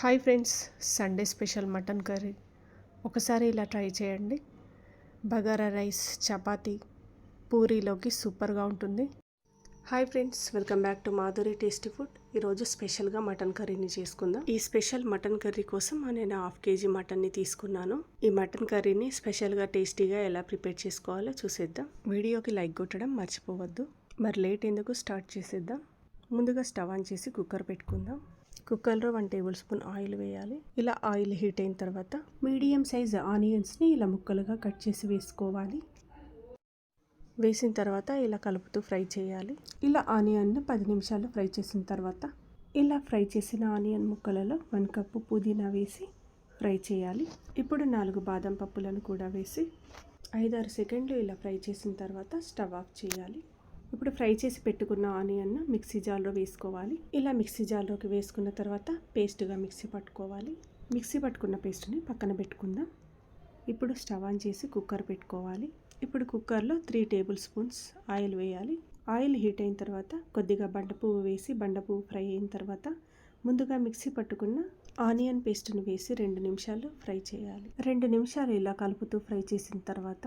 Hi friends Sunday special mutton curry. ఒకసారి ఇలా try చేయండి. బగారా రైస్ చపాతి పూరీలోకి సూపర్గా ఉంటుంది. Hi friends welcome back to Madhuri tasty food. ఈరోజు స్పెషల్గా మటన్ కర్రీని చేసుకుందాం. ఈ స్పెషల్ మటన్ కర్రీ కోసం నేను హాఫ్ కేజీ మటన్ని తీసుకున్నాను. ఈ మటన్ కర్రీని స్పెషల్గా టేస్టీగా ఎలా ప్రిపేర్ చేసుకోవాలో చూసేద్దాం. వీడియోకి లైక్ కొట్టడం మర్చిపోవద్దు. మరి లేట్ ఎందుకు స్టార్ట్ చేసేద్దాం? ముందుగా స్టవ్ ఆన్ చేసి కుక్కర్ పెట్టుకుందాం. కుక్కర్లో వన్ టేబుల్ స్పూన్ ఆయిల్ వేయాలి. ఇలా ఆయిల్ హీట్ అయిన తర్వాత మీడియం సైజ్ ఆనియన్స్ని ఇలా ముక్కలుగా కట్ చేసి వేసుకోవాలి. వేసిన తర్వాత ఇలా కలుపుతూ ఫ్రై చేయాలి. ఇలా ఆనియన్ను పది నిమిషాలు ఫ్రై చేసిన తర్వాత ఇలా ఫ్రై చేసిన ఆనియన్ ముక్కలలో వన్ కప్పు పుదీనా వేసి ఫ్రై చేయాలి. ఇప్పుడు నాలుగు బాదం పప్పులను కూడా వేసి ఐదారు సెకండ్లు ఇలా ఫ్రై చేసిన తర్వాత స్టవ్ ఆఫ్ చేయాలి. ఇప్పుడు ఫ్రై చేసి పెట్టుకున్న ఆనియన్ను మిక్సీ జార్లో వేసుకోవాలి. ఇలా మిక్సీ జార్లోకి వేసుకున్న తర్వాత పేస్ట్గా మిక్సీ పట్టుకోవాలి. మిక్సీ పట్టుకున్న పేస్ట్ని పక్కన పెట్టుకుందాం. ఇప్పుడు స్టవ్ ఆన్ చేసి కుక్కర్ పెట్టుకోవాలి. ఇప్పుడు కుక్కర్లో త్రీ టేబుల్ స్పూన్స్ ఆయిల్ వేయాలి. ఆయిల్ హీట్ అయిన తర్వాత కొద్దిగా బండ పువ్వు వేసి బండ పువ్వు ఫ్రై అయిన తర్వాత ముందుగా మిక్సీ పట్టుకున్న ఆనియన్ పేస్ట్ని వేసి రెండు నిమిషాలు ఫ్రై చేయాలి. రెండు నిమిషాలు ఇలా కలుపుతూ ఫ్రై చేసిన తర్వాత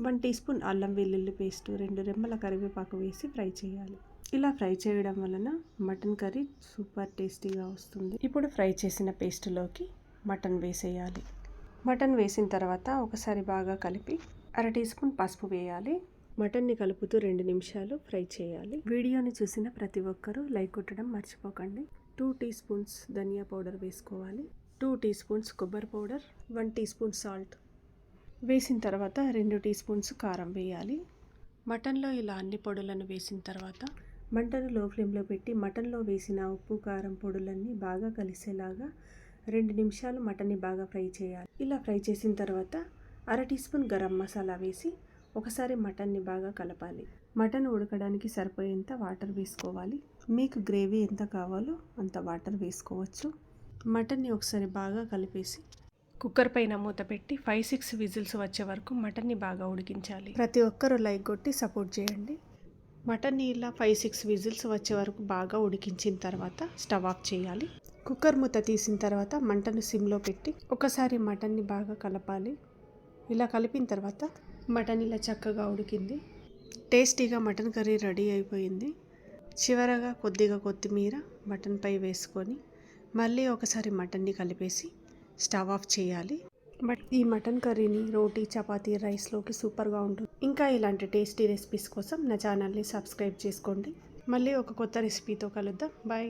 వన్ టీ స్పూన్ అల్లం వెల్లుల్లి పేస్ట్ రెండు రెమ్మల కరివేపాకు వేసి ఫ్రై చేయాలి. ఇలా ఫ్రై చేయడం వలన మటన్ కర్రీ సూపర్ టేస్టీగా వస్తుంది. ఇప్పుడు ఫ్రై చేసిన పేస్టులోకి మటన్ వేసేయాలి. మటన్ వేసిన తర్వాత ఒకసారి బాగా కలిపి అర టీ స్పూన్ పసుపు వేయాలి. మటన్ని కలుపుతూ రెండు నిమిషాలు ఫ్రై చేయాలి. వీడియోని చూసిన ప్రతి ఒక్కరూ లైక్ కొట్టడం మర్చిపోకండి. టూ టీ స్పూన్స్ ధనియా పౌడర్ వేసుకోవాలి. టూ టీ స్పూన్స్ కొబ్బరి powder one teaspoon salt. వేసిన తర్వాత రెండు టీ స్పూన్స్ కారం వేయాలి. మటన్లో ఇలా అన్ని పొడులను వేసిన తర్వాత మంటను లో ఫ్లేమ్లో పెట్టి మటన్లో వేసిన ఉప్పు కారం పొడులన్నీ బాగా కలిసేలాగా రెండు నిమిషాలు మటన్ని బాగా ఫ్రై చేయాలి. ఇలా ఫ్రై చేసిన తర్వాత అర టీ స్పూన్ గరం మసాలా వేసి ఒకసారి మటన్ని బాగా కలపాలి. మటన్ ఉడకడానికి సరిపోయేంత వాటర్ వేసుకోవాలి. మీకు గ్రేవీ ఎంత కావాలో అంత వాటర్ వేసుకోవచ్చు. మటన్ని ఒకసారి బాగా కలిపేసి కుక్కర్ పైన మూత పెట్టి ఫైవ్ సిక్స్ విజిల్స్ వచ్చే వరకు మటన్ని బాగా ఉడికించాలి. ప్రతి ఒక్కరూ లైక్ కొట్టి సపోర్ట్ చేయండి. మటన్ని ఇలా ఫైవ్ సిక్స్ విజిల్స్ వచ్చే వరకు బాగా ఉడికించిన తర్వాత స్టవ్ ఆఫ్ చేయాలి. కుక్కర్ మూత తీసిన తర్వాత మంటను సిమ్లో పెట్టి ఒకసారి మటన్ని బాగా కలపాలి. ఇలా కలిపిన తర్వాత మటన్ ఇలా చక్కగా ఉడికింది. టేస్టీగా మటన్ కర్రీ రెడీ అయిపోయింది. చివరగా కొద్దిగా కొత్తిమీర మటన్పై వేసుకొని మళ్ళీ ఒకసారి మటన్ని కలిపేసి స్టవ్ ఆఫ్ చేయాలి. బట్ ఈ మటన్ కర్రీని రోటీ చపాతీ రైస్లోకి సూపర్గా ఉంటుంది. ఇంకా ఇలాంటి టేస్టీ రెసిపీస్ కోసం నా ఛానల్ని సబ్స్క్రైబ్ చేసుకోండి. మళ్ళీ ఒక కొత్త రెసిపీతో కలుద్దాం. బాయ్